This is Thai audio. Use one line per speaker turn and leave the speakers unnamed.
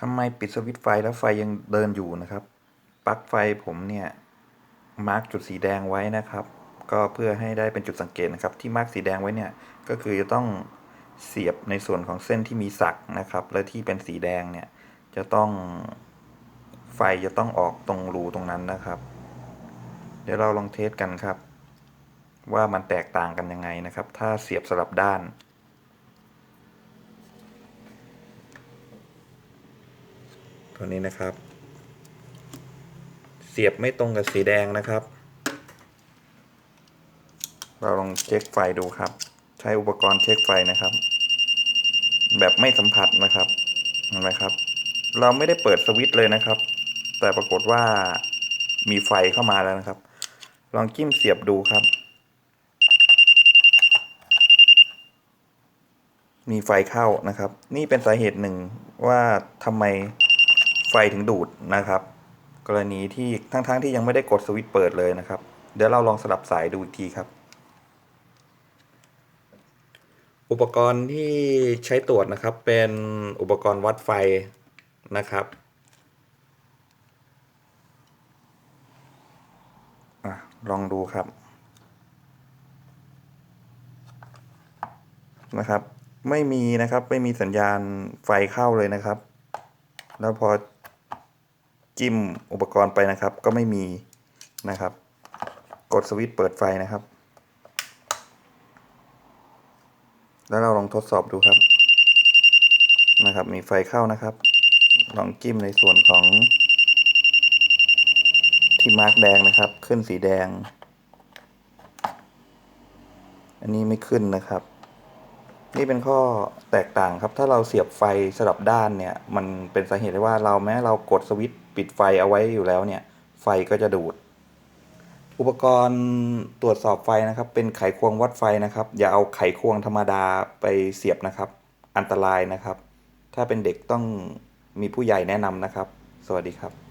ทำไมปิดสวิตช์ไฟแล้วไฟยังเดินอยู่นะครับ ปลั๊กไฟผมเนี่ย มาร์กจุดสีแดงไว้นะครับ ก็เพื่อให้ได้เป็นจุดสังเกตนะครับ ที่มาร์กสีแดงไว้เนี่ย ก็คือจะต้องเสียบในส่วนของเส้นที่มีสักนะครับ และที่เป็นสีแดงเนี่ย จะต้องไฟจะต้องออกตรงรูตรงนั้นนะครับ เดี๋ยวเราลองเทสกันครับ ว่ามันแตกต่างกันยังไงนะครับ ถ้าเสียบสลับด้าน ตัวนี้นะครับ เสียบไม่ตรงกับสีแดงนะครับ เราลองเช็คไฟดูครับ ใช้อุปกรณ์เช็คไฟนะครับ แบบไม่สัมผัสนะครับเห็นไหมครับ เราไม่ได้เปิดสวิตช์เลยนะครับ แต่ปรากฏว่ามีไฟเข้ามาแล้วนะครับ ลองจิ้มเสียบดูครับ มีไฟเข้านะครับ นี่เป็นสาเหตุหนึ่งว่าทำไม ไฟถึงดูดนะครับ กรณีที่ทั้งๆทที่ยังไม่ได้กดสวิตช์เปิดเลยนะครับ เดี๋ยวเราลองสลับสายดูอีกทีครับ อุปกรณ์ที่ใช้ตรวจนะครับเป็นอุปกรณ์วัดไฟนะครับอลองดูครับนะครับ ไม่มีนะครับไม่มีสัญญาณไฟเข้าเลยนะครับ แล้วพอ จิ้มอุปกรณ์ไปนะครับ ก็ไม่มีนะครับ กดสวิตช์เปิดไฟนะครับ แล้วเราลองทดสอบดูครับนะครับ มีไฟเข้านะครับ ลองจิ้มในส่วนของที่มาร์กแดงนะครับ ขึ้นสีแดง อันนี้ไม่ขึ้นนะครับ นี่เป็นข้อแตกต่างครับ ถ้าเราเสียบไฟสลับด้านเนี่ย มันเป็นสาเหตุได้ว่าเราแม้เรากดสวิตช์ปิดไฟเอาไว้อยู่แล้วเนี่ย ไฟก็จะดูด อุปกรณ์ตรวจสอบไฟนะครับ เป็นไขควงวัดไฟนะครับ อย่าเอาไขควงธรรมดาไปเสียบนะครับ อันตรายนะครับ ถ้าเป็นเด็กต้องมีผู้ใหญ่แนะนำนะครับ สวัสดีครับ